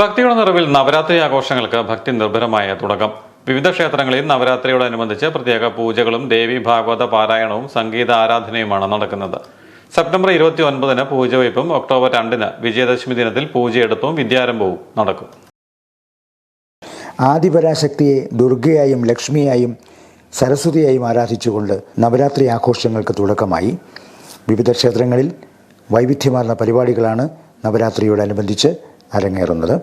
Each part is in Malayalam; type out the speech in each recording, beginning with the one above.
ഭക്തിയുടെ നിറവിൽ നവരാത്രി ആഘോഷങ്ങൾക്ക് ഭക്തി നിർഭരമായ തുടക്കം. വിവിധ ക്ഷേത്രങ്ങളിൽ നവരാത്രിയോടനുബന്ധിച്ച് പ്രത്യേക പൂജകളും ദേവി ഭാഗവത പാരായണവും സംഗീത ആരാധനയുമാണ് നടക്കുന്നത്. സെപ്റ്റംബർ ഇരുപത്തി ഒൻപതിന് പൂജവയ്പ്പും ഒക്ടോബർ രണ്ടിന് വിജയദശമി ദിനത്തിൽ പൂജയെടുപ്പും വിദ്യാരംഭവും നടക്കും. ആദിപരാശക്തിയെ ദുർഗയായും ലക്ഷ്മിയായും സരസ്വതിയായും ആരാധിച്ചുകൊണ്ട് നവരാത്രി ആഘോഷങ്ങൾക്ക് തുടക്കമായി. വിവിധ ക്ഷേത്രങ്ങളിൽ വൈവിധ്യമാർന്ന പരിപാടികളാണ് നവരാത്രിയോടനുബന്ധിച്ച് അരങ്ങേറുന്നത്.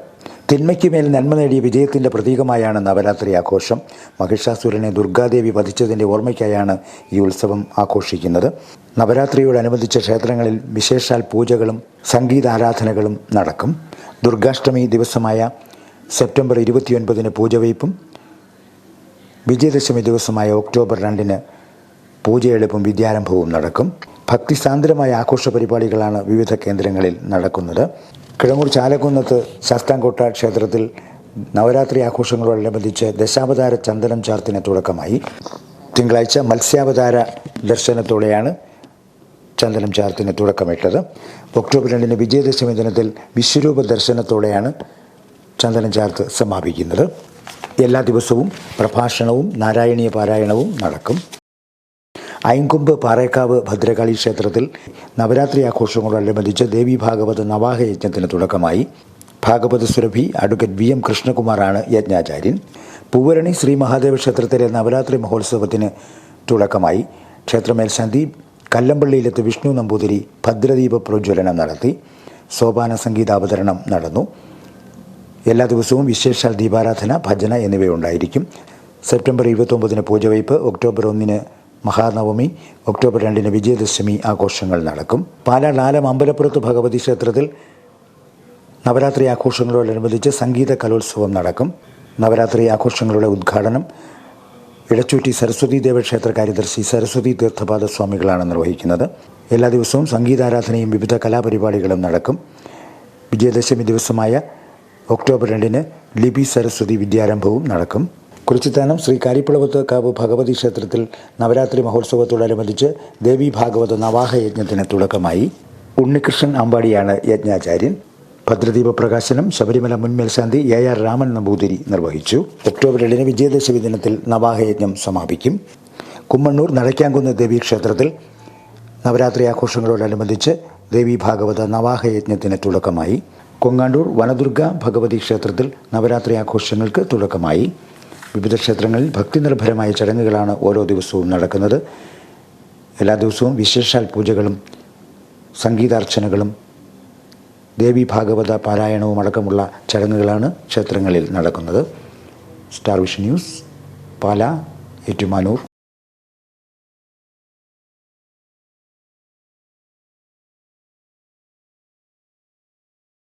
തിന്മയ്ക്കുമേൽ നന്മ നേടിയ വിജയത്തിന്റെ പ്രതീകമായാണ് നവരാത്രി ആഘോഷം. മഹിഷാസുരനെ ദുർഗാദേവി വധിച്ചതിന്റെ ഓർമ്മയ്ക്കായാണ് ഈ ഉത്സവം ആഘോഷിക്കുന്നത്. നവരാത്രിയോടനുബന്ധിച്ച ക്ഷേത്രങ്ങളിൽ വിശേഷാൽ പൂജകളും സംഗീതാരാധനകളും നടക്കും. ദുർഗാഷ്ടമി ദിവസമായ സെപ്റ്റംബർ ഇരുപത്തിയൊൻപതിന് പൂജവയ്പും വിജയദശമി ദിവസമായ ഒക്ടോബർ രണ്ടിന് പൂജയെടുപ്പും വിദ്യാരംഭവും നടക്കും. ഭക്തിസാന്ദ്രമായ ആഘോഷ പരിപാടികളാണ് വിവിധ കേന്ദ്രങ്ങളിൽ നടക്കുന്നത്. കിഴങ്ങൂർ ചാലക്കുന്നത്ത് ശാസ്താംകോട്ട ക്ഷേത്രത്തിൽ നവരാത്രി ആഘോഷങ്ങളോടനുബന്ധിച്ച് ദശാവതാര ചന്ദനം ചാർത്തിന് തുടക്കമായി. തിങ്കളാഴ്ച മത്സ്യാവതാര ദർശനത്തോടെയാണ് ചന്ദനം ചാർത്തിന് തുടക്കമിട്ടത്. ഒക്ടോബർ രണ്ടിന് വിജയദശമി ദിനത്തിൽ വിശ്വരൂപ ദർശനത്തോടെയാണ് ചന്ദനം ചാർത്ത് സമാപിക്കുന്നത്. എല്ലാ ദിവസവും പ്രഭാഷണവും നാരായണീയ പാരായണവും നടക്കും. ഐങ്കൊമ്പ് പാറേക്കാവ് ഭദ്രകാളി ക്ഷേത്രത്തിൽ നവരാത്രി ആഘോഷങ്ങളോടനുബന്ധിച്ച് ദേവി ഭാഗവത നവാഹ യജ്ഞത്തിന് തുടക്കമായി. Bhagavata Surabhi advocate V M കൃഷ്ണകുമാറാണ് യജ്ഞാചാര്യൻ. പൂവരണി ശ്രീ മഹാദേവ ക്ഷേത്രത്തിലെ നവരാത്രി മഹോത്സവത്തിന് തുടക്കമായി. ക്ഷേത്രമേൽ ക്ഷേത്രമേൽശാന്തി കല്ലമ്പള്ളിയിലെത്ത് വിഷ്ണു നമ്പൂതിരി ഭദ്രദീപ പ്രജ്വലനം നടത്തി. സോപാന സംഗീതാവതരണം നടന്നു. എല്ലാ ദിവസവും വിശേഷാൽ ദീപാരാധന ഭജന എന്നിവയുണ്ടായിരിക്കും. സെപ്റ്റംബർ ഇരുപത്തൊമ്പതിന് പൂജവയ്പ് ഒക്ടോബർ ഒന്നിന് മഹാനവമി ഒക്ടോബർ രണ്ടിന് വിജയദശമി ആഘോഷങ്ങൾ നടക്കും. പാലാ ലാലം അമ്പലപ്പുറത്ത് ഭഗവതി ക്ഷേത്രത്തിൽ നവരാത്രി ആഘോഷങ്ങളോടനുബന്ധിച്ച് സംഗീത കലോത്സവം നടക്കും. നവരാത്രി ആഘോഷങ്ങളുടെ ഉദ്ഘാടനം ഇടച്ചൂറ്റി സരസ്വതി ദേവക്ഷേത്ര കാര്യദർശി സരസ്വതി തീർത്ഥപാദ സ്വാമികളാണ് നിർവഹിക്കുന്നത്. എല്ലാ ദിവസവും സംഗീതാരാധനയും വിവിധ കലാപരിപാടികളും നടക്കും. വിജയദശമി ദിവസമായ ഒക്ടോബർ രണ്ടിന് ലിപി സരസ്വതി വിദ്യാരംഭവും നടക്കും. കുറിച്ചിത്താനം ശ്രീ കാരിപ്പുളവത്ത് കാവ് ഭഗവതി ക്ഷേത്രത്തിൽ നവരാത്രി മഹോത്സവത്തോടനുബന്ധിച്ച് ദേവി ഭാഗവത നവാഹ യജ്ഞത്തിന് തുടക്കമായി. ഉണ്ണികൃഷ്ണൻ അമ്പാടിയാണ് യജ്ഞാചാര്യൻ. ഭദ്രദീപ പ്രകാശനം ശബരിമല മുൻ മേൽശാന്തി എ ആർ രാമൻ നമ്പൂതിരി നിർവഹിച്ചു. ഒക്ടോബർ ഏഴിന് വിജയദശമി ദിനത്തിൽ നവാഹയജ്ഞം സമാപിക്കും. കുമ്മണ്ണൂർ നടയ്ക്കാങ്കുന്ന് ദേവി ക്ഷേത്രത്തിൽ നവരാത്രി ആഘോഷങ്ങളോടനുബന്ധിച്ച് ദേവി ഭാഗവത നവാഹയജ്ഞത്തിന് തുടക്കമായി. കൊങ്ങാണ്ടൂർ വനദുർഗ ഭഗവതി ക്ഷേത്രത്തിൽ നവരാത്രി ആഘോഷങ്ങൾക്ക് തുടക്കമായി. വിവിധ ക്ഷേത്രങ്ങളിൽ ഭക്തിനിർഭരമായ ചടങ്ങുകളാണ് ഓരോ ദിവസവും നടക്കുന്നത്. എല്ലാ ദിവസവും വിശേഷാൽ പൂജകളും സംഗീതാർച്ചനകളും ദേവി ഭാഗവത പാരായണവും അടക്കമുള്ള ചടങ്ങുകളാണ് ക്ഷേത്രങ്ങളിൽ നടക്കുന്നത്. Star vision news Pala Ettumanoor.